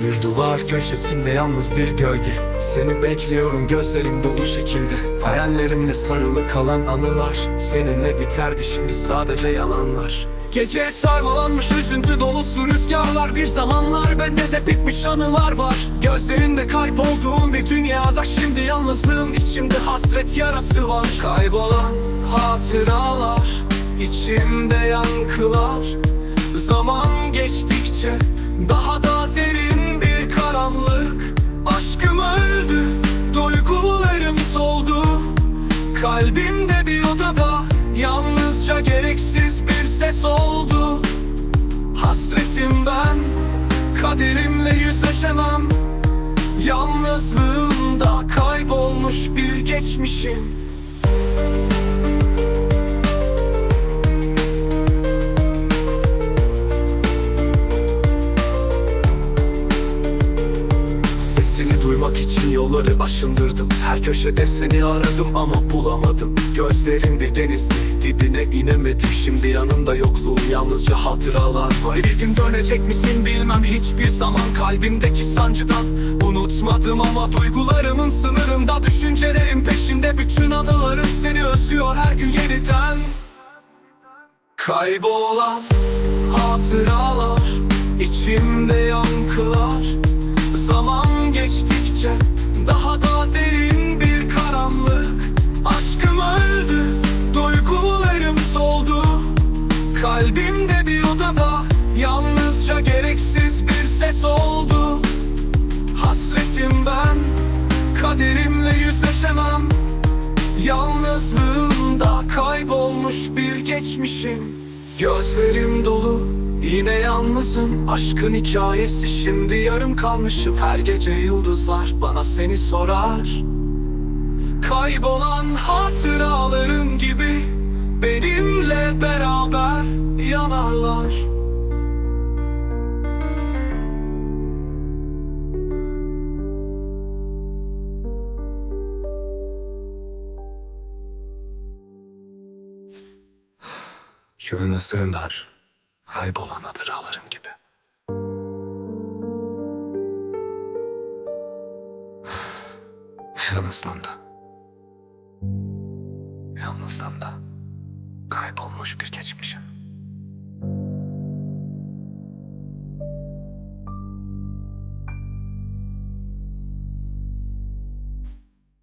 Bir duvar köşesinde yalnız bir gölge. Seni bekliyorum gözlerim dolu şekilde. Hayallerimle sarılı kalan anılar. Seninle biterdi şimdi sadece yalanlar. Geceye sarmalanmış üzüntü dolusu rüzgarlar. Bir zamanlar bende de bitmiş anılar var. Gözlerinde kaybolduğum bir dünyada Şimdi yalnızlığım içimde hasret yarası var. Kaybolan hatıralar içimde yankılar. Zaman geçtikçe Kalbimde bir odada yalnızca gereksiz bir ses oldu. Hasretim ben, kaderimle yüzleşemem. Yalnızlığımda kaybolmuş bir geçmişim Duymak için yolları aşındırdım. Her köşede seni aradım ama bulamadım. Gözlerin bir denizdi dibine inemedim. Şimdi yanında yokluğum. Yalnızca hatıralar var. Bir gün dönecek misin bilmem. Hiçbir zaman Kalbimdeki sancıdan unutmadım ama Duygularımın sınırında düşüncelerim peşinde. Bütün anılarım seni özlüyor her gün yeniden. Kaybolan hatıralar içimde yankılar. Zaman geçtikçe daha da derin bir karanlık. Aşkım öldü, duygularım soldu. Kalbimde bir odada yalnızca gereksiz bir ses oldu. Hasretim ben, kaderimle yüzleşemem. Yalnızlığımda kaybolmuş bir geçmişim Gözlerim dolu yine yalnızım. Aşkın hikayesi şimdi yarım kalmışım. Her gece yıldızlar bana seni sorar. Kaybolan hatıralarım gibi Benimle beraber yanarlar Yoluna sığınar Kaybolan hatıralarım gibi. Yalnızlığımda Yalnızlığımda Kaybolmuş bir geçmişim.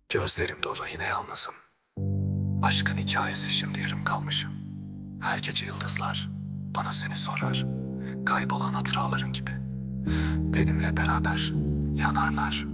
Gözlerim dolu yine yalnızım. Aşkın hikayesi şimdi yarım kalmışım Her gece yıldızlar bana seni sorar. Kaybolan hatıraların gibi. Benimle beraber yanarlar